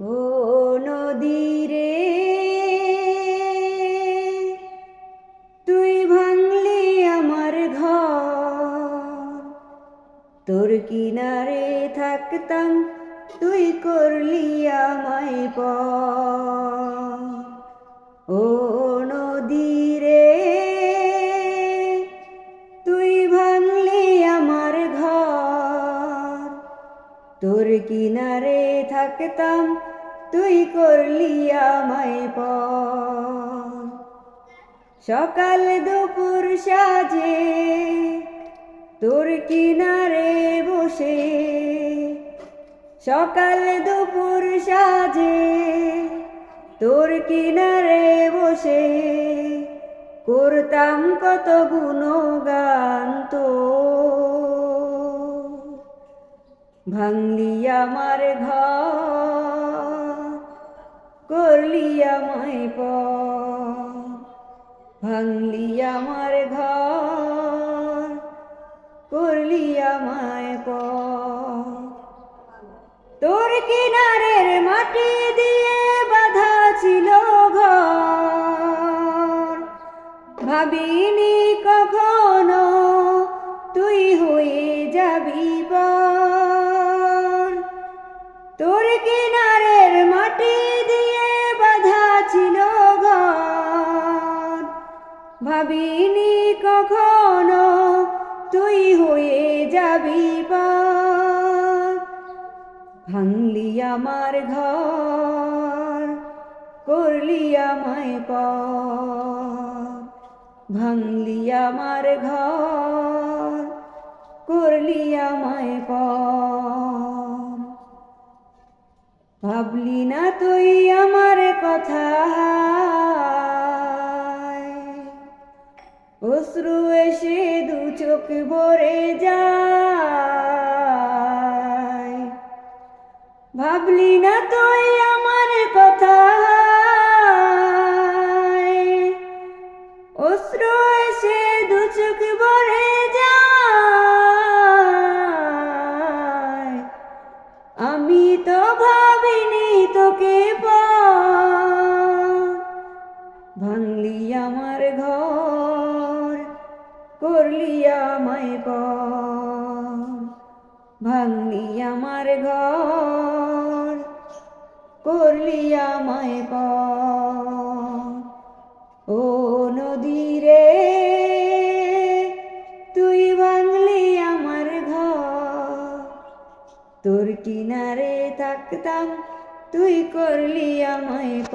ও নদীরে, তুই ভাঙলি আমার ঘর। তোর কিনারে থাকতাম, তুই করলি আমায় প ও নদীরে তোর কিনারে থাকতাম, তুই করলি আমায় প সকাল দুপুর সাজে তোর কিনারে বসে, সকাল দুপুর সাজে তোর কিনারে বসে করতাম কত গুণগান তো ভাঙলি আমার ঘর করলি আমায় প ভাঙলি আমার ঘর করলি আমায় প তোর কিনারের মাটি দিয়ে বাধা ছিল ঘর, ভাবিনি ভাবিনি কখনো? তুই হয়ে যাবি ভাঙলি আমার ঘর, করলি আমায় পর ভাঙলি আমার ঘর, করলি আমায় পর ভাবলি না তুই আমার কথা। অশ্রু এসে দু চোখ ভরে যায়। ভাবলি না তুই আমার কথা অশ্রু এসে দু চোখ ভরে যায়। আমি তো ভাবিনি আমার ঘর করলি আমায় পর, ভাঙলি আমার ঘর করলি আমায় পর। ও নদীরে তুই ভাঙলি আমার ঘর, তোর কিনারে থাকতাম, তুই করলি আমায় প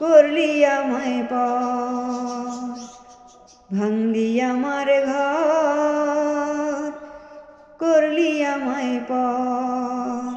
করলি আমায় পর ভাঙলি আমার ঘর করলি আমায় পর